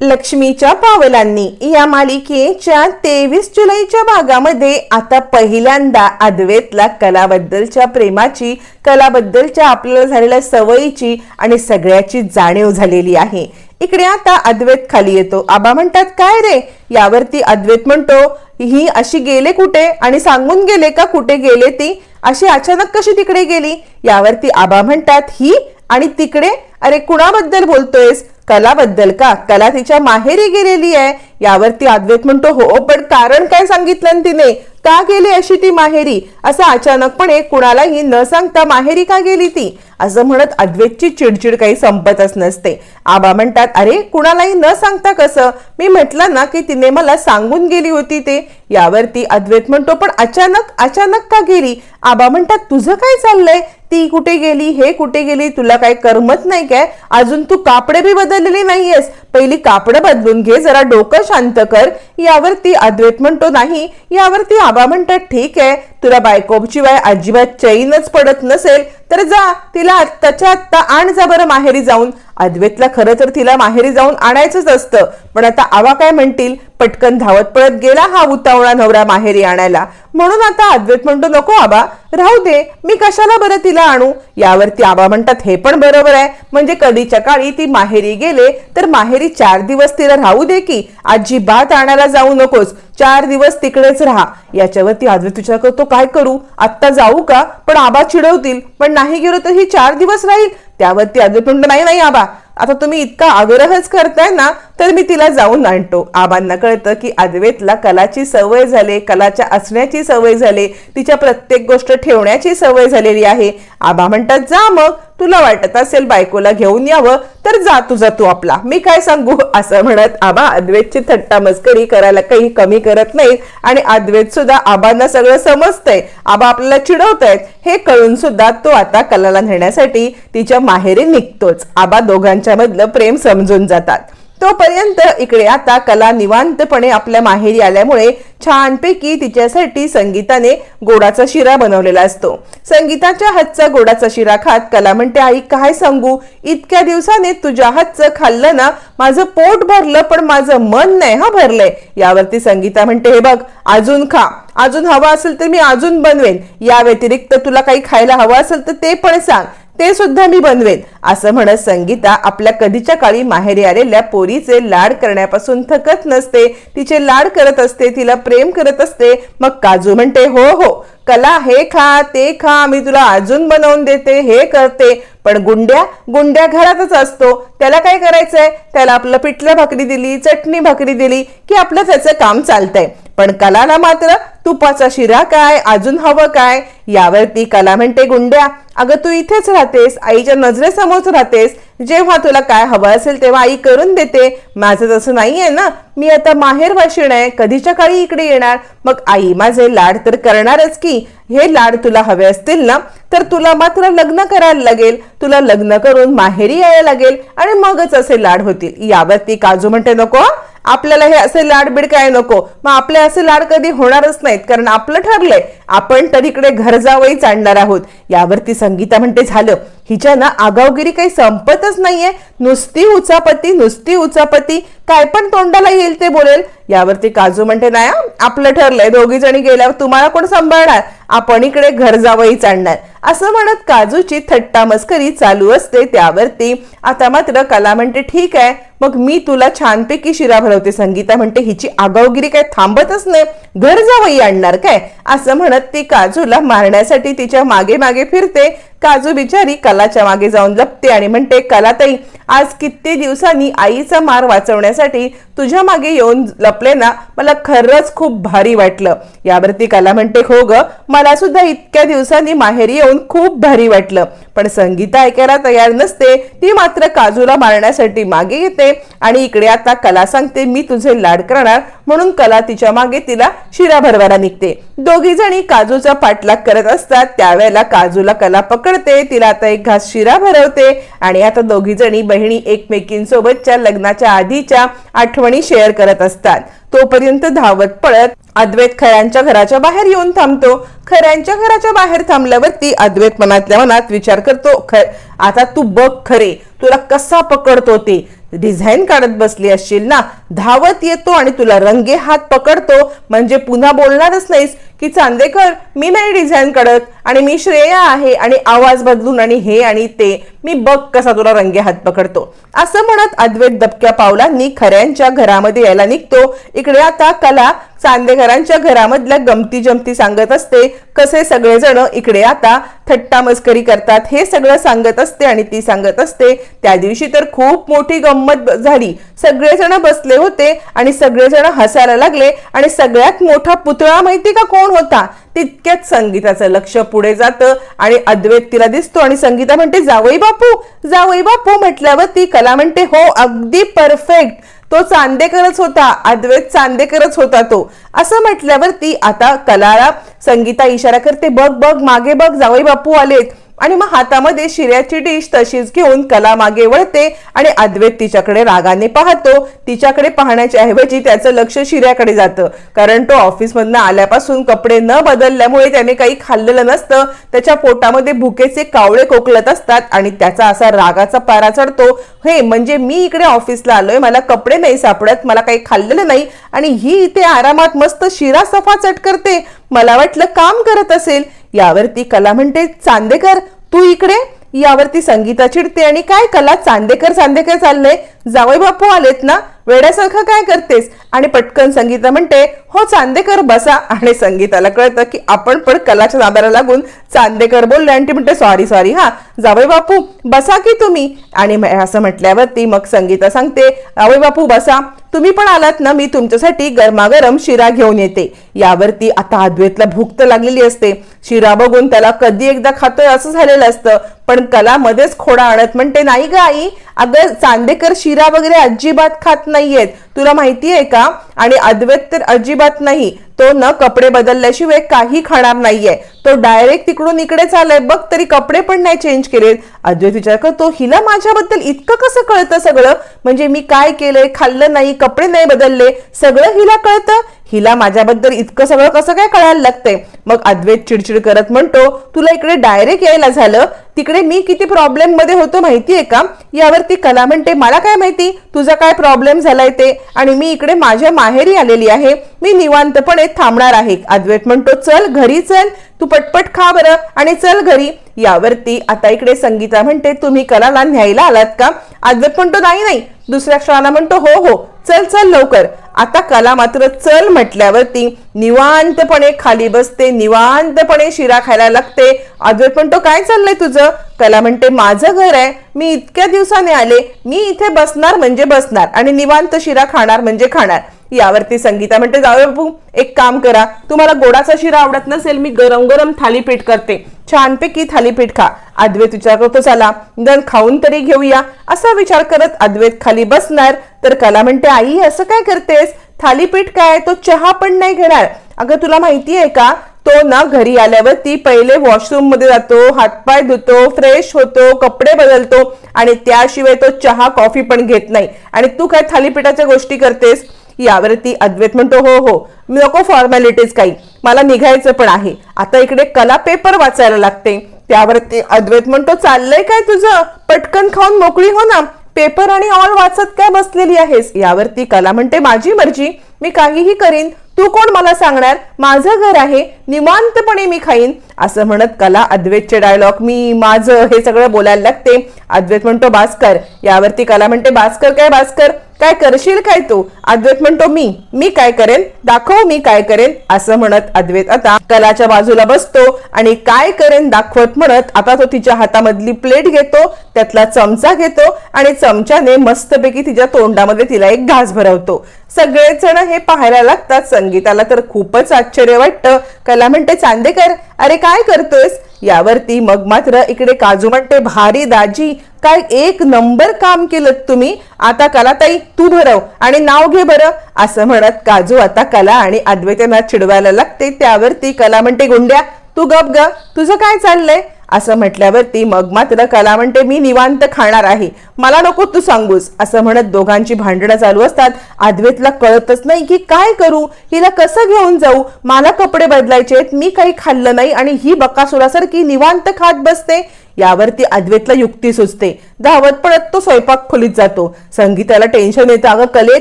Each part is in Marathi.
लक्ष्मीच्या पावलांनी या मालिकेच्या तेवीस जुलैच्या भागामध्ये आता पहिल्यांदा अद्वेतला कलाबद्दलच्या प्रेमाची कलाबद्दलच्या आपल्याला झालेल्या सवयीची आणि सगळ्याची जाणीव झालेली आहे. इकडे आता अद्वैत खाली येतो. आबा म्हणतात काय रे? यावरती अद्वैत म्हणतो ही अशी गेले कुठे? आणि सांगून गेले का कुठे गेले ती? अशी अचानक कशी तिकडे गेली? यावरती आबा म्हणतात ही आणि तिकडे? अरे कुणाबद्दल बोलतोयस? कलाबद्दल का? कला तिच्या माहेरी गेलेली आहे. यावरती अद्वैत म्हणतो हो पण कारण काय सांगितलं तिने? का गेली अशी ती माहेरी? असं अचानकपणे कुणालाही न सांगता माहेरी का गेली ती? असं म्हणत अद्वैतची चिडचिड काही संपतच नसते. आबा म्हणतात अरे कुणालाही न सांगता कसं? मी म्हटलं ना की तिने मला सांगून गेली होती ते. यावरती अद्वैत म्हणतो पण अचानक अचानक का गेली? आबा म्हणतात तुझं काय चाललंय? ती कुठे गेली हे कुठे गेली तुला काय करमत नाही काय? अजून तू कापडे बी बदललेली नाहीयेस. पहिली कापडं बदलून घे जरा डोकं शांत कर. यावरती अद्वैत म्हणतो नाही यावरती आबा म्हणतात ठीक आहे. तुला बायकोबची बाय अजिबात चैनच पडत नसेल. तर जा तिला आत्ताच्या आत्ता आण जा बरं माहेरी जाऊन. अद्वैतला खरं तर तिला माहेरी जाऊन आणायचंच असतं. पण आता आवा काय म्हणतील? पटकन धावत पळत गेला हा उतावळा नवरा माहेरी आणायला. म्हणून आता अद्वैत म्हणतो नको आबा राहू दे मी कशाला बरं तिला आणू? यावरती आबा म्हणतात हे पण बरोबर आहे. म्हणजे कधीच्या काळी ती माहेरी गेले तर माहेरी चार दिवस तिला राहू दे की अजिबात आणायला जाऊ नकोस. चार दिवस तिकडेच राहा. याच्यावरती अद्वैत विचार करतो काय करू? आत्ता जाऊ का? पण आबा चिडवतील. पण नाही गेलो तर ही चार दिवस राहील. त्यावरती अद्वैत म्हणतो नाही नाही आबा. आता तुम्ही इतका आग्रहच करताय ना तर मी तिला जाऊन आणतो. आबांना कळतं की अद्वेतला कलाची सवय झाली कलाच्या असण्याची सवय झाली तिच्या प्रत्येक गोष्ट ठेवण्याची सवय झालेली आहे. आबा म्हणतात जा मग तुला वाटत असेल बायकोला घेऊन यावं तर जा तुझा तू आपला. मी काय सांगू? असं म्हणत आबा अद्वैतची थट्टा मस्करी करायला काही कमी करत नाहीत आणि अद्वैत सुद्धा आबांना सगळं समजतंय. आबा आपल्याला चिडवतायत. हे कळून सुद्धा तो आता कलाला नेण्यासाठी तिच्या माहेरी निघतोच. आबा दोघांच्या मधलं प्रेम समजून जातात. तोपर्यंत इकडे आता कला निवांतपणे आपल्या माहेरी आल्यामुळे छानपैकी तिच्यासाठी संगीताने गोडाचा शिरा बनवलेला असतो. संगीताच्या हातचा गोडाचा शिरा खात कला म्हणते आई काय सांगू? इतक्या दिवसाने तुझ्या हातचं खाल्लं ना माझं पोट भरलं पण माझं मन नाही हा भरलंय. यावरती संगीता म्हणते हे बघ अजून खा. अजून हवा असेल तर मी अजून बनवेन. या व्यतिरिक्त तुला काही खायला हवं असेल तर ते पण सांग. ते सुद्धा मी बनवेन. असं म्हणत संगीता आपल्या कधीच्या काळी माहेरी आलेल्या पोरीचे लाड करण्यापासून थकत नसते. तिचे लाड करत असते तिला प्रेम करत असते. मग काजू म्हणते हो हो कला हे खा ते खा मी तुला अजून बनवून देते हे करते. पण गुंड्या गुंड्या घरातच असतो. त्याला काय करायचंय? त्याला आपलं पिठलं भाकरी दिली चटणी भाकरी दिली की आपलं त्याचं काम चालतंय. पण कलाला मात्र तुपाचा शिरा काय अजून हवं काय? यावर ती कला म्हणते गुंड्या अगं तू इथेच राहतेस आईच्या नजरेसमोरच राहतेस जेव्हा तुला काय हवं असेल तेव्हा आई करून देते. माझं तसं नाहीये ना मी आता माहेर वाशिण आहे कधीच्या काळी इकडे येणार? मग आई माझे लाड तर करणारच की. हे लाड तुला हवे असतील ना तर तुला मात्र लग्न करायला लागेल. तुला लग्न करून माहेरी यायला लागेल आणि मगच असे लाड होतील. यावर ती काजू म्हणते नको आपल्याला हे असे लाडबीड काय नको. मग आपले असे लाड कधी होणारच नाहीत कारण आपलं ठरलंय. आपण तर इकडे घर जावई चालणार आहोत. यावरती संगीता म्हणते झालं. हिच्या ना आगावगिरी काही संपतच नाहीये. नुसती उचापती नुसती उचापती. काय पण तोंडाला येईल ते बोलेल. यावरती काजू म्हणते नाही आपलं ठरलंय. दोघी जणी गेल्यावर तुम्हाला कोण सांभाळणार? आपण इकडे घर जावई चालणार. असं म्हणत काजूची थट्टा मस्करी चालू असते त्यावरती. आता मात्र कला म्हणते ठीक आहे मग मी तुला छानपैकी शिरा भरवते संगीता म्हणते हिची आगावगिरी काय थांबतच नाही घर जावई आणणार काय? असं म्हणत ती काजूला मारण्यासाठी तिच्यामागे मागे फिरते. काजू बिचारी कलाच्या मागे जाऊन लपते आणि म्हणते कलाताई आज कित्येक दिवसांनी आईचा मार वाचवण्यासाठी तुझ्या मागे येऊन लपले ना मला खरंच खूप भारी वाटलं. यावरती कला म्हणते हो ग मला सुद्धा इतक्या दिवसांनी माहेरी येऊन खूप भारी वाटलं. पण संगीता ऐकायला तयार नसते ती मात्र काजूला मारण्यासाठी मागे येते आणि इकडे आता कला सांगते मी तुझे लाड करणार. म्हणून कला तिच्यामागे तिला शिरा भरवायला निघते. दोघी जणी काजूचा पाठलाग करत असतात. त्यावेळेला काजूला कला पकडते तिला आता एक घास शिरा भरवते आणि आता दोघी जणी बहिणी एकमेकींसोबतच्या लग्नाच्या आधीच्या आठवणी शेअर करत असतात. तोपर्यंत धावत पळत अद्वैत खऱ्यांच्या घराच्या बाहेर येऊन थांबतो. खऱ्यांच्या घराच्या बाहेर थांबल्यावरती अद्वैत मनातल्या मनात विचार करतो ख आता तू बघ खरे तुला कसा पकडतो ते? डिझाईन काढत बसली असशील ना धावत येतो आणि तुला रंगे हात पकडतो. म्हणजे पुन्हा बोलणारच नाहीस. की चांदेकर मी नाही डिझाईन काढत आणि मी श्रेया आहे आणि आवाज बदलून आणि हे आणि ते मी बघ कसा तुला रंगे हात पकडतो. असं म्हणत अद्वैत दबक्या पावलांनी खऱ्यांच्या घरामध्ये यायला निघतो. इकडे आता कला चांदेकरांच्या घरामधल्या गमती जमती सांगत असते. कसे सगळेजण इकडे आता थट्टा मस्करी करतात हे सगळं सांगत असते आणि ती सांगत असते. त्या दिवशी तर खूप मोठी गंमत झाली. सगळेजण बसले होते आणि सगळेजण हसायला लागले आणि सगळ्यात मोठा पुतळा माहिती का कोण? होता? तितक्यात संगीताचं लक्ष पुढे जातं आणि अद्वैत तिला दिसतो आणि संगीता म्हणते जावई बापू जावई बापू म्हटल्यावर ती कला म्हणते हो अगदी परफेक्ट तो चांदेकरच होता अद्वैत चांदेकरच होता तो. असं म्हटल्यावर ती आता कलाला संगीता इशारा करते बघ बघ मागे बघ जावई बापू आलेत. आणि मग हातामध्ये शिऱ्याची डिश तशीच घेऊन कला मागे वळते आणि अद्वैत तिच्याकडे रागाने पाहतो. तिच्याकडे पाहण्याच्या ऐवजी त्याचं लक्ष शिऱ्याकडे जातं. कारण तो ऑफिसमधनं आल्यापासून कपडे न बदलल्यामुळे त्याने काही खाल्लेलं नसतं. त्याच्या पोटामध्ये भुकेचे कावळे कोकलत असतात आणि त्याचा असा रागाचा पारा चढतो. हे म्हणजे मी इकडे ऑफिसला आलोय. मला कपडे नाही सापडत. मला काही खाल्लेलं नाही. आणि ही इथे आरामात मस्त शिरा सफा चट करते. मला वाटलं काम करत असेल. यावरती कला म्हणते चांदेकर. तू इकडे? यावरती संगीता चिडते आणि काय? कला चांदेकर चांदेकर चाललंय. जावई बापू आलेत ना वेड्यासारखं काय करतेस? आणि पटकन संगीता म्हणते हो चांदेकर बसा. आणि संगीताला कळतं की आपण पण कलाच्या नादाला लागून चांदेकर बोलले आणि ती म्हणते सॉरी सॉरी हा जावई बापू बसा की तुम्ही. आणि असं म्हटल्यावरती मग संगीता सांगते जावई बापू बसा. तुम्ही पण आलात ना मी तुमच्यासाठी गरमागरम शिरा घेऊन येते. यावरती आता अद्वैतला भूक तर लागलेली असते. शिरा बघून त्याला कधी एकदा खातोय असं झालेलं असतं. पण कला मध्येच खोडा आणत म्हणते नाही ग आई अगं चांदेकर शिरा वगैरे अजिबात खात नाहीयेत. तुला माहिती आहे का? आणि अद्वैत तर अजिबात नाही. तो न कपडे बदलल्याशिवाय काही खाणार नाहीये. तो डायरेक्ट तिकडून इकडेच आलाय बघ तरी कपडे पण नाही चेंज केलेत. अद्वैत विचार करतो हिला माझ्याबद्दल इतकं कसं कळतं सगळं? म्हणजे मी काय केलंय? खाल्लं नाही कपडे नाही बदलले. सगळं हिला कळतं? हिला माझ्याबद्दल इतकं सगळं कसं काय कळायला लागतंय? मग अद्वैत चिडचिड करत म्हणतो तुला इकडे डायरेक्ट यायला झालं? तिकडे मी किती प्रॉब्लेममध्ये होतो माहितीये का? यावरती कला म्हणते. मला काय माहिती? तुझा काय प्रॉब्लेम झालाय ते? आणि मी इकडे माझ्या माहेरी आलेली आहे. मी निवांतपणे थांबणार आहे. अद्वैत म्हणतो चल घरी चल. तू पटपट खा बरं आणि चल घरी. यावरती आता इकडे संगीता म्हणते तुम्ही कलाला न्यायला आलात का? अद्वैत म्हणतो नाही नाही. दुसऱ्या क्षणाला म्हणतो हो हो चल चल लवकर. आता कला मात्र चल म्हटल्यावरती निवांतपणे खाली बसते निवांतपणे शिरा खायला लागते. अद्वैत म्हणतो काय चाललंय तुझं? कला म्हणते माझं घर आहे. मी इतक्या दिवसाने आले. मी इथे बसणार म्हणजे बसणार आणि निवांत शिरा खाणार म्हणजे खाणार. यावरती संगीता म्हणते जाऊ बापू एक काम करा. तुम्हाला गोडाचा शिरा आवडत नसेल मी गरम गरम थालीपीठ करते. छानपैकी थालीपीठ खा. अद्वैत विचार करतो चला दन खाऊन तरी घेऊया. असा विचार करत अद्वैत खाली बसणार. तर कला म्हणते आई असं काय करतेस? थालीपीठ काय? तो चहा पण नाही घेणार. अगं तुला माहिती आहे का? तो ना घरी आल्यावर ती पहिले वॉशरूममध्ये जातो हातपाय धुतो फ्रेश होतो कपडे बदलतो आणि त्याशिवाय तो चहा कॉफी पण घेत नाही. आणि तू काय थालीपीठाच्या गोष्टी करतेस? यावरती अद्वैत म्हणतो हो हो मी नको फॉर्मॅलिटीज काही. मला निघायचं पण आहे. आता इकडे कला पेपर वाचायला लागते. त्यावरती अद्वैत म्हणतो चाललंय काय तुझं? पटकन खाऊन मोकळी हो ना. पेपर आणि ऑल वाचत काय बसलेली आहेस? यावरती कला म्हणते माझी मर्जी. मी काहीही करीन. तू कोण मला सांगणार? माझं घर आहे. निवांतपणे मी खाईन. असं म्हणत कला अद्वैतचे डायलॉग मी माझं हे सगळं बोलायला लागते. अद्वैत म्हणतो भास्कर. यावरती कला म्हणते भास्कर काय भास्कर? काय करशील काय तू? अद्वैत म्हणतो मी. मी काय करेन दाखव मी काय करेन असं म्हणत अद्वैत आता कलाच्या बाजूला बसतो आणि काय करेन दाखवत म्हणत आता तो तिच्या हातामधली प्लेट घेतो त्यातला चमचा घेतो आणि चमच्याने मस्तपैकी तिच्या तोंडामध्ये तिला एक घास भरवतो. सगळेच जण हे पाहायला लागतात. संगीताला तर खूपच आश्चर्य वाटतं. कला म्हणते चांदेकर अरे काय करतोयस? यावरती मग मात्र इकडे काजू म्हणते भारी दाजी काय एक नंबर काम केलं तुम्ही? आता कलाताई तू भरव आणि नाव घे बरं. असं म्हणत काजू आता कला आणि अद्वैतांना चिडवायला लागते. त्यावर ती कला म्हणते गुंड्या तू गप ग. तुझं काय चाललंय? असं म्हटल्यावरती मग मात्र कला म्हणते मी निवांत खाणार आहे. मला नको तू सांगूस. असं म्हणत दोघांची भांडणं चालू असतात. अद्वैतला कळतच नाही की काय करू. हिला कसं घेऊन जाऊ? मला कपडे बदलायचे आहेत मी काही खाल्लं नाही आणि ही बकासुरासारखी निवांत खात बसते. यावरती अद्वैतला युक्ती सुचते. धावत पडत तो स्वयंपाक खोलीत जातो. संगीताला टेन्शन येतं. अगं कले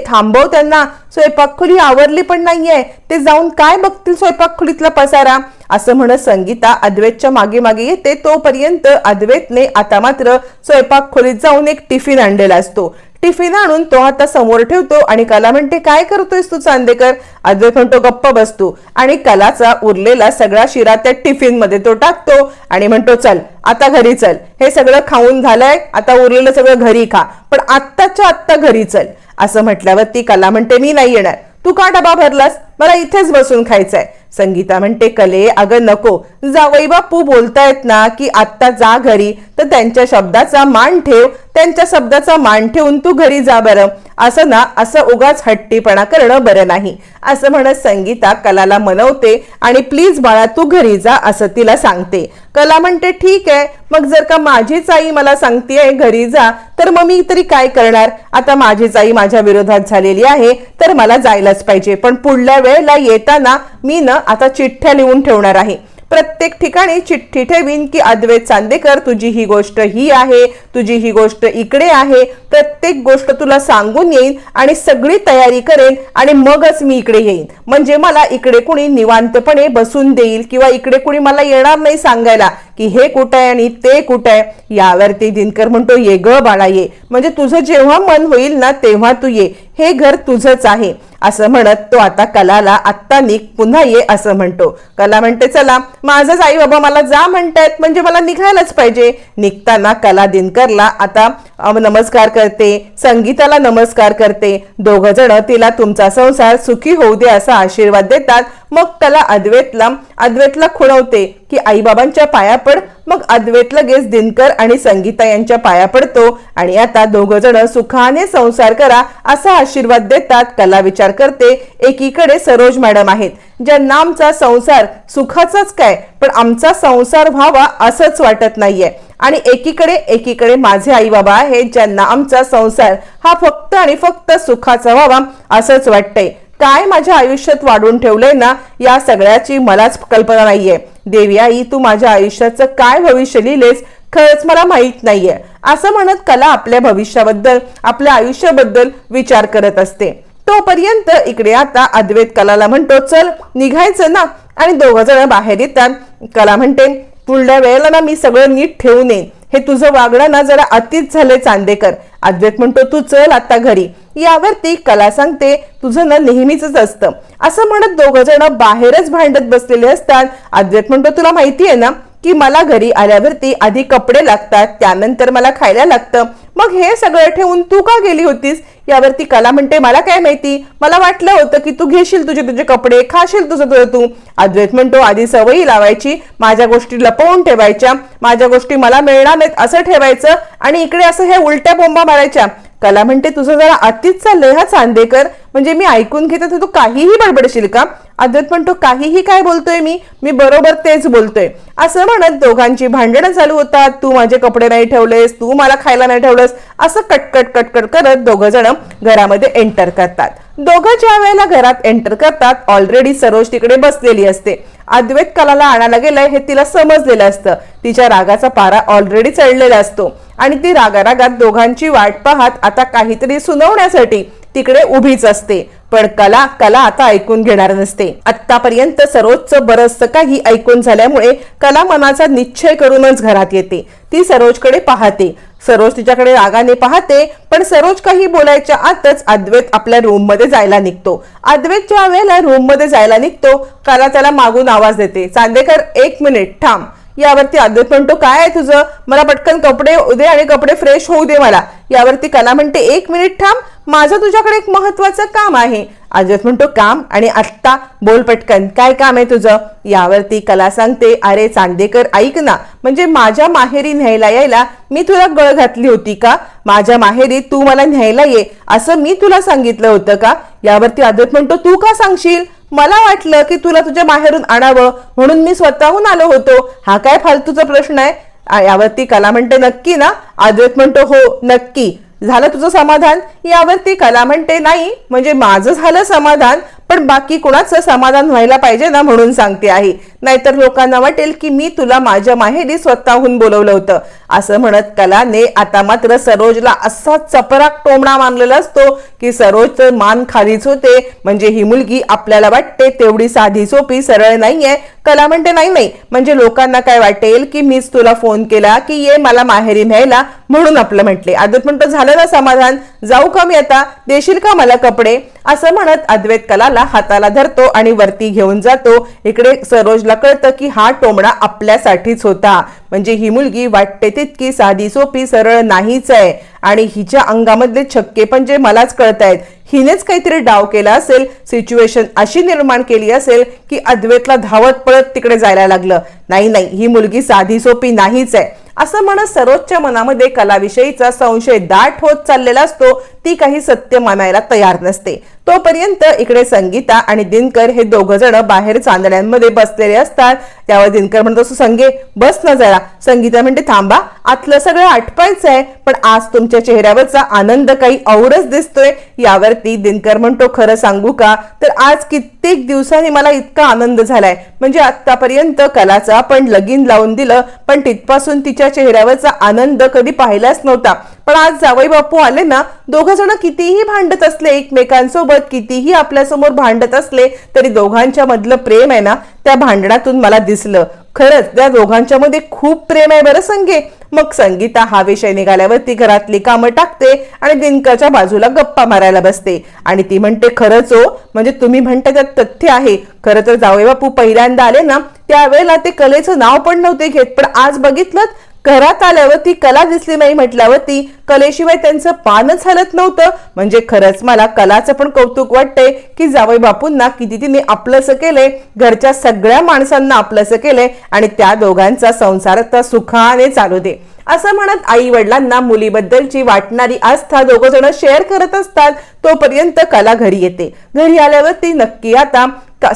थांबव त्यांना. स्वयंपाक खोली आवरली पण नाहीये. ते जाऊन काय बघतील स्वयंपाक खोलीतला पसारा? असं म्हणत संगीता अद्वैतच्या मागे मागे येते. तोपर्यंत अद्वैतने आता मात्र स्वयंपाक खोलीत जाऊन एक टिफिन आणलेला असतो. टिफिन आणून तो आता समोर ठेवतो आणि कला म्हणते काय करतोयस तू चांदेकर? अद्वैत म्हणतो गप्प बसतो आणि कलाचा उरलेला सगळा शिरा त्या टिफिनमध्ये तो टाकतो आणि म्हणतो चल आता घरी चल. हे सगळं खाऊन झालंय आता उरलेलं सगळं घरी खा. पण आत्ताच्या आत्ता घरी चल. असं म्हटल्यावर ती कला म्हणते मी नाही येणार. तू का डबा भरलास? मला इथेच बसून खायचंय. संगीता म्हणते कले अगं नको. जावई बापू बोलतायत ना की आत्ता जा घरी. तर त्यांच्या शब्दाचा मान ठेव. त्यांच्या शब्दाचा मान ठेवून तू घरी जा बरं. असं ना असं उगाच हट्टीपणा करणं बरं नाही. असं म्हणत संगीता कलाला मनवते आणि प्लीज बाळा तू घरी जा असं तिला सांगते. कला म्हणते ठीक आहे. मग जर का माझीच आई मला सांगतेय घरी जा तर मग मी तरी काय करणार? आता माझीच आई माझ्या विरोधात झालेली आहे तर मला जायलाच पाहिजे. पण पुढल्या वेळेला येताना मी ना आता चिठ्ठ्या लिहून ठेवणार आहे. प्रत्येक ठिकाणी चिठ्ठी ठेवीन की अद्वैत चांदेकर तुझी ही गोष्ट ही आहे तुझी ही गोष्ट इकडे आहे. प्रत्येक गोष्ट तुला सांगून येईन आणि सगळी तयारी करेन आणि मगच मी इकडे येईन. म्हणजे मला इकडे कुणी निवांतपणे बसून देईल किंवा इकडे कुणी मला येणार नाही सांगायला. की हे कुठं आहे आणि ते कुठं आहे यावरती दिनकर म्हणतो ये ग बाळा ये. म्हणजे तुझं जेव्हा मन होईल ना तेव्हा तू ये. हे घर तुझंच आहे असं म्हणत तो आता कलाला आत्ता निघ पुन्हा ये असं म्हणतो. कला म्हणते चला माझंच आई बाबा मला जा म्हणतायत म्हणजे मला निघायलाच पाहिजे. निघताना कला दिनकरला आता नमस्कार करते संगीताला नमस्कार करते. दोघ जण तिला तुमचा संसार सुखी होऊ दे असा आशीर्वाद देतात. मग त्याला अद्वैतला अद्वैतला खुणवते की आईबाबांच्या पाया पड. मग अद्वैत लगेच दिनकर आणि संगीता यांच्या पाया पडतो. आणि आता दोघ जण सुखाने संसार करा असा आशीर्वाद देतात. कला विचार करते एकीकडे सरोज मॅडम आहेत ज्यांना आमचा संसार सुखाचाच काय? पण आमचा संसार व्हावा असंच वाटत नाहीये. आणि एकीकडे एकीकडे माझे आई बाबा आहेत ज्यांना आमचा संसार हा फक्त आणि फक्त सुखाचा व्हावा असंच वाटतंय. काय माझ्या आयुष्यात वाढून ठेवलंय ना या सगळ्याची मलाच कल्पना नाहीये. देवी आई तू माझ्या आयुष्याचं काय भविष्य लिहिलेस खरंच मला माहीत नाहीये. असं म्हणत कला आपल्या भविष्याबद्दल आपल्या आयुष्याबद्दल विचार करत असते. तोपर्यंत इकडे आता अद्वैत कलाला म्हणतो चल निघायचं ना? आणि दोघ जण बाहेर येतात. कला म्हणते पुढल्या वेळेला ना मी सगळं नीट ठेवून येईन. हे तुझं वागणं ना जरा अतिच झाले चांदेकर. अद्वैत म्हणतो तू चल आता घरी. यावरती कला सांगते तुझं ना नेहमीच असतं. असं म्हणत दोघ जण बाहेरच भांडत बसलेले असतात. अद्वैत म्हणतो तुला माहिती आहे ना की मला घरी आल्यावरती आधी कपडे लागतात त्यानंतर मला खायला लागतं. मग हे सगळं ठेवून तू का गेली होतीस? यावरती कला म्हणते मला काय माहिती? मला वाटलं होतं की तू घेशील तुझे तुझे कपडे खाशील तुझं तुझं तू. अद्वैत म्हणतो आधी सवयी लावायची माझ्या गोष्टी लपवून ठेवायच्या माझ्या गोष्टी मला मिळणार नाहीत असं ठेवायचं आणि इकडे असं हे उलट्या बोंबा मारायच्या. कला म्हणते तुझं जरा अतिच चाललंय हा चांदेकर म्हणजे मी ऐकून घेते तर तू काहीही बडबडशील का? अद्वैत म्हणतो काहीही काय बोलतोय मी? मी बरोबर तेच बोलतोय. असं म्हणत दोघांची भांडणं चालू होतात. तू माझे कपडे नाही ठेवलेस तू मला खायला नाही ठेवलंस असं कटकट कटकट करत दोघ जण घरामध्ये एंटर करतात. दोघं ज्या वेळेला घरात एंटर करतात ऑलरेडी सरोज तिकडे बसलेली असते. अद्वैत कलाला आणायला गेलंय हे तिला समजलेलं असतं. तिच्या रागाचा पारा ऑलरेडी चढलेला असतो. आणि ती रागारागात दोघांची वाट पाहत आता काहीतरी सुनावण्यासाठी तिकडे उभीच असते. पण कला कला आता ऐकून घेणार नसते. आतापर्यंत सरोजचं बरंच काही ऐकून झाल्यामुळे कला मनाचा निश्चय करूनच घरात येते. ती सरोजकडे पाहते. सरोज तिच्याकडे रागाने पाहते पण सरोज काही बोलायच्या आतच अद्वैत आपल्या रूममध्ये जायला निघतो. अद्वैत ज्या वेळेला रूममध्ये जायला निघतो कला त्याला मागून आवाज देते. चांदेकर एक मिनिट थांब. यावरती आदत म्हणतो काय आहे तुझं? मला पटकन कपडे दे आणि कपडे फ्रेश होऊ दे मला. यावरती कला म्हणते एक मिनिट थांब माझं तुझ्याकडे एक महत्वाचं काम आहे. आजत म्हणतो काम? आणि आत्ता बोल पटकन काय काम आहे तुझं? यावरती कला सांगते अरे चांदेकर ऐक ना म्हणजे माझ्या माहेरी न्यायला यायला मी तुला गळ घातली होती का? माझ्या माहेरी तू मला न्यायला ये असं मी तुला सांगितलं होतं का? यावरती आदत म्हणतो तू का सांगशील? मला वाटलं की तुला तुझ्या माहेरून आणावं म्हणून मी स्वतःहून आलो होतो. हा काय फालतूचा प्रश्न आहे? यावरती कला म्हणते नक्की ना? अद्वैत म्हणतो हो नक्की. झालं तुझं समाधान? यावरती कला म्हणते नाही. म्हणजे माझं झालं समाधान पण बाकी कुणाचं समाधान व्हायला पाहिजे ना म्हणून सांगते आहे. नाहीतर लोकांना वाटेल की मी तुला माझ्या माहेरी स्वतःहून बोलवलं होतं. असं म्हणत कलाने आता मात्र सरोजला असा चपराक टोमणा मानलेला असतो की सरोजचं मान खालीच होते. म्हणजे ही मुलगी आपल्याला वाटते तेवढी साधी सोपी सरळ नाहीये. कला म्हणते नाही नाही. म्हणजे लोकांना काय वाटेल की मीच तुला फोन केला की ये मला माहेरी न्यायला म्हणून आपलं म्हटले. अद्वैत म्हणतो झालं ना समाधान. जाऊ का मी आता? देशील का मला कपडे? असं म्हणत अद्वैत कलाला हाताला धरतो आणि वरती घेऊन जातो. इकडे सरोजला कळतं की हा टोमणा आपल्यासाठीच होता. म्हणजे ही मुलगी वाटते तितकी साधी सोपी सरळ नाहीच आहे. आणि हिच्या अंगामधले छक्के पण जे मलाच कळत आहेत हिनेच काहीतरी डाव केला असेल सिच्युएशन अशी निर्माण केली असेल की अद्वैतला धावत पळत तिकडे जायला लागलं. नाही नाही ही मुलगी साधी सोपी नाहीच आहे. असं म्हणत सरोजच्या मनामध्ये कलाविषयीचा संशय दाट होत चाललेला असतो ती काही सत्य मानायला तयार नसते. तोपर्यंत इकडे संगीता आणि दिनकर हे दोघ जण बाहेर चांदण्यांमध्ये बसलेले असतात. त्यावर दिनकर म्हणतो "असं संगे बस ना जरा. संगीता म्हणते थांबा आतलं सगळं आटपायचं आहे पण आज तुमच्या चेहऱ्यावरचा आनंद काही औरच दिसतोय. यावरती दिनकर म्हणतो खरं सांगू का? तर आज कित्येक दिवसांनी मला इतका आनंद झालाय. म्हणजे आतापर्यंत कलाचा आपण लगीन लावून दिलं पण तिथपासून तिच्या चेहऱ्यावरचा आनंद कधी पाहिलाच नव्हता. पण आज जावई बापू आले ना दोघं जण कितीही भांडत असले एकमेकांसोबत कितीही आपल्यासमोर भांडत असले तरी दोघांच्या मधलं प्रेम आहे ना त्या भांडणातून मला दिसलं. खरंच त्या दोघांच्या मध्ये खूप प्रेम आहे बरं संगे. मग संगीता हा विषय निघाल्यावर ती घरातली कामं टाकते आणि दिनकरच्या बाजूला गप्पा मारायला बसते. आणि ती म्हणते खरंच हो म्हणजे तुम्ही म्हणता त्यात तथ्य आहे. खरं तर जावई बापू पहिल्यांदा आले ना त्यावेळेला ते कलेचं नाव पण नव्हते घेत पण आज बघितलं घरात आल्यावर ती कला दिसली नाही म्हटल्यावरती कलेशिवाय त्यांचं पानच हलत नव्हतं. म्हणजे खरंच मला कलाचं पण कौतुक वाटतंय की जावई बापूंना किती तिने आपलंसं केलंय घरच्या सगळ्या माणसांना आपलंसं केलंय आणि त्या दोघांचा संसार आता सुखाने चालू दे. असं म्हणत आई वडिलांना मुलीबद्दलची वाटणारी आस्था दोघ जण शेअर करत असतात तोपर्यंत कला घरी येते. घरी आल्यावर ती नक्की आता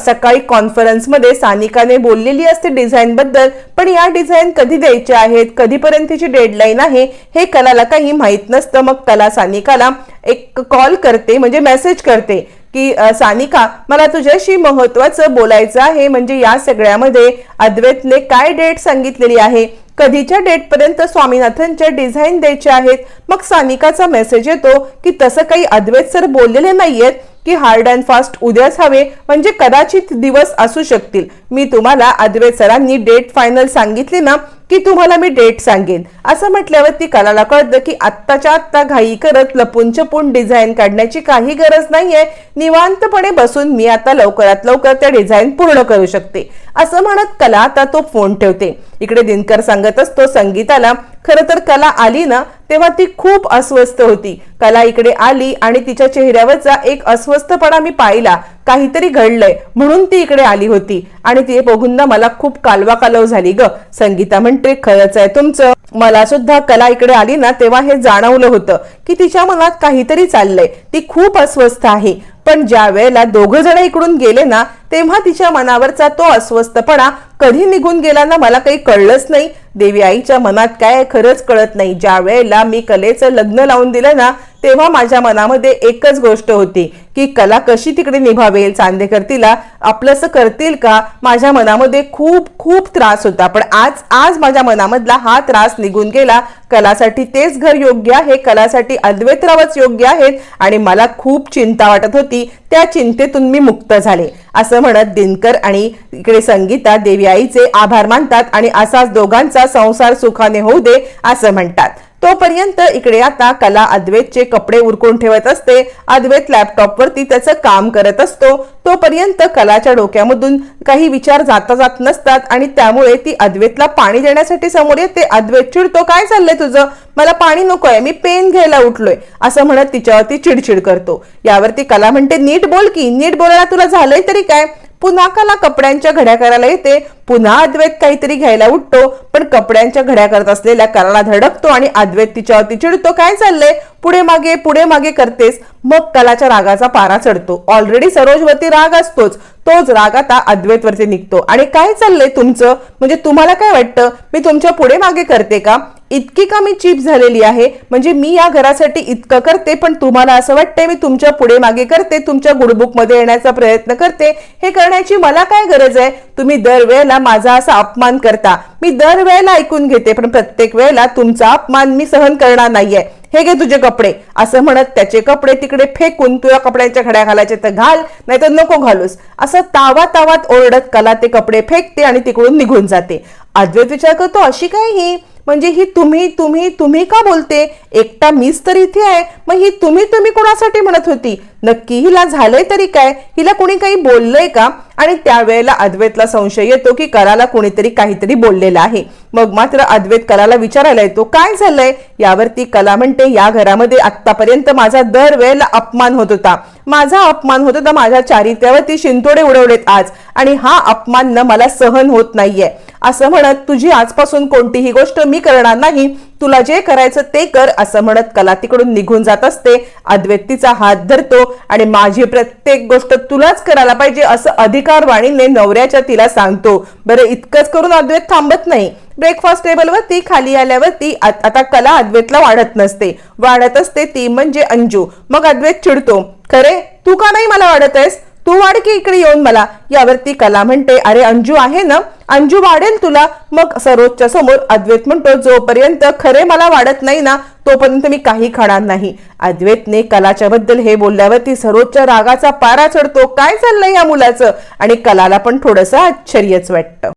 सकाळी कॉन्फरन्समध्ये सानिकाने बोललेली असते डिझाईनबद्दल पण या डिझाईन कधी द्यायच्या आहेत कधीपर्यंतची डेडलाईन आहे हे कलाला काही माहीत नसतं. मग कला सानिकाला एक कॉल करते म्हणजे मेसेज करते की सानिका मला तुझ्याशी महत्वाचं बोलायचं आहे म्हणजे या सगळ्यामध्ये अद्वैतने काय डेट सांगितलेली आहे? कधीच्या डेटपर्यंत स्वामीनाथनच्या डिझाईन द्यायच्या आहेत? मग सानिकाचा मेसेज येतो की तसं काही अद्वैत सर बोललेले नाहीयेत. की हार्ड अँड फास्ट उद्याच हवे म्हणजे कदाचित दिवस असू शकतील. मी तुम्हाला अद्वैत सरांनी डेट फायनल सांगितली ना की तुम्हाला मी डेट सांगेन. असं म्हटल्यावर ती कलाला कळतं की आत्ताच्या आत्ता घाई करत लपून छपून डिझाईन काढण्याची काही गरज नाहीये. निवांतपणे बसून मी आता लवकरात लवकर त्या डिझाईन पूर्ण करू शकते. असं म्हणत कला आता तो फोन ठेवते. इकडे दिनकर सांगत असतो संगीताला खरं तर कला आली ना तेव्हा ती खूप अस्वस्थ होती. कला इकडे आली आणि तिच्या चेहऱ्यावरचा एक अस्वस्थपणा मी पाहिला. काहीतरी घडलंय म्हणून ती इकडे आली होती. आणि ती बघून ना मला खूप कालवा कालव झाली ग. संगीता म्हणते खरंच आहे तुमचं. मला सुद्धा कला इकडे आली ना तेव्हा हे जाणवलं होतं की तिच्या मनात काहीतरी चाललंय. ती खूप अस्वस्थ आहे. पण ज्या वेळेला दोघं जण इकडून गेले ना तेव्हा तिच्या मनावरचा तो अस्वस्थपणा कधी निघून गेला ना मला काही कळलंच नाही. देवी आईच्या मनात काय खरंच कळत नाही. ज्या वेळेला मी कलेचं लग्न लावून दिलं ना तेव्हा माझ्या मनामध्ये एकच गोष्ट होती की कला कशी तिकडे निभावेल चांदेकर तिला आपलंसं करतील का? माझ्या मनामध्ये खूप खूप त्रास होता. पण आज आज माझ्या मनामधला हा त्रास निघून गेला. कलासाठी तेच घर योग्य आहे कलासाठी अद्वैतरावच योग्य आहेत आणि मला खूप चिंता वाटत होती त्या चिंतेतून मी मुक्त झाले. असं म्हणत दिनकर आणि इकडे संगीता देवी आईचे आभार मानतात आणि असाच दोघांचा संसार सुखाने होऊ दे असं म्हणतात. तोपर्यंत इकडे आता कला अद्वैतचे कपडे उरकून ठेवत असते. अद्वैत लॅपटॉपवरती त्याचं काम करत असतो. तोपर्यंत कलाच्या डोक्यामधून काही विचार जाता जात नसतात आणि त्यामुळे ती अद्वैतला पाणी देण्यासाठी समोर येते. अद्वैत चिडतो काय चाललंय तुझं? मला पाणी नकोय मी पेन घ्यायला उठलोय. असं म्हणत तिच्यावरती चिडचिड करतो. यावरती कला म्हणते नीट बोल की नीट बोलायला तुला झालंय तरी काय? पुन्हा कला कपड्यांच्या घड्या करायला येते. पुन्हा अद्वैत काहीतरी घ्यायला उठतो पण कपड्यांच्या घड्या करत असलेल्या कलाला धडकतो आणि अद्वैत तिच्यावरती चिडतो. काय चाललंय? पुढे मागे पुढे मागे करतेस. मग कलाच्या रागाचा पारा चढतो. ऑलरेडी सरोजवरती राग असतोच. तोच राग आता अद्वैतवरती निघतो. आणि काय चाललंय तुमचं? म्हणजे तुम्हाला काय वाटतं? मी तुमच्यापुढे मागे करते का? इतकी का मी चीप झालेली आहे? म्हणजे मी या घरासाठी इतकं करते पण तुम्हाला असं वाटतंय मी तुमच्यापुढे मागे करते तुमच्या गुडबुकमध्ये येण्याचा प्रयत्न करते. हे करण्याची मला काय गरज आहे? तुम्ही दरवेळेला माझा असा अपमान करता. मी दरवेळेला ऐकून घेते पण प्रत्येक वेळेला तुमचा अपमान मी सहन करणार नाहीये. हे घे तुझे कपडे. असं म्हणत त्याचे कपडे तिकडे फेकून तुझ्या कपड्यांच्या घड्या घालायचे तर घाल नाही तर नको घालूस. असं तावा तावात ओरडत कला ते कपडे फेकते आणि तिकडून निघून जाते. अद्वैत विचार करतो अशी काय ही? म्हणजे ही तुम्ही तुम्ही तुम्ही का बोलते? एकटा मीच तर इथे आहे. मग ही तुम्ही तुम्ही कोणासाठी म्हणत होती? नक्की हिला झालंय तरी काय? हिला कुणी काही बोललंय का? आणि त्यावेळेला अद्वैतला संशय येतो की कराला कुणीतरी काहीतरी बोललेलं आहे. मग मात्र अद्वैत कलाला विचारायला येतो काय झालंय? यावरती कला म्हणते या घरामध्ये आतापर्यंत माझा दरवेळेला अपमान होत होता. माझा अपमान होत होता माझ्या चारित्र्यावरती शिंतोडे उडवलेत आज. आणि हा अपमान न मला सहन होत नाहीये. असं म्हणत तुझी आजपासून कोणतीही गोष्ट मी करणार नाही. तुला जे करायचं ते कर असं म्हणत कला तिकडून निघून जात असते. अद्वैत तिचा हात धरतो आणि माझी प्रत्येक गोष्ट तुलाच करायला पाहिजे असं अधिकारवाणीने नवऱ्याच्या तिला सांगतो. बरं इतकंच करून अद्वैत थांबत नाही. ब्रेकफास्ट टेबलवरती खाली आल्यावरती आता कला अद्वैतला वाढत नसते. वाढत असते ती म्हणजे अंजू. मग अद्वैत चिडतो. खरे तू का नाही मला वाढत आहेस? तू वाढ की इकडे येऊन मला. यावरती कला म्हणते अरे अंजू आहे ना? अंजू वाढेल तुला. मग सरोजच्या समोर अद्वैत म्हणतो जोपर्यंत खरे मला वाढत नाही ना तोपर्यंत मी काही खाणार नाही. अद्वैतने कलाच्या बद्दल हे बोलल्यावरती सरोजच्या रागाचा पारा चढतो. काय चाललंय या मुलाचं? आणि कलाला पण थोडंसं आश्चर्यच वाटतं.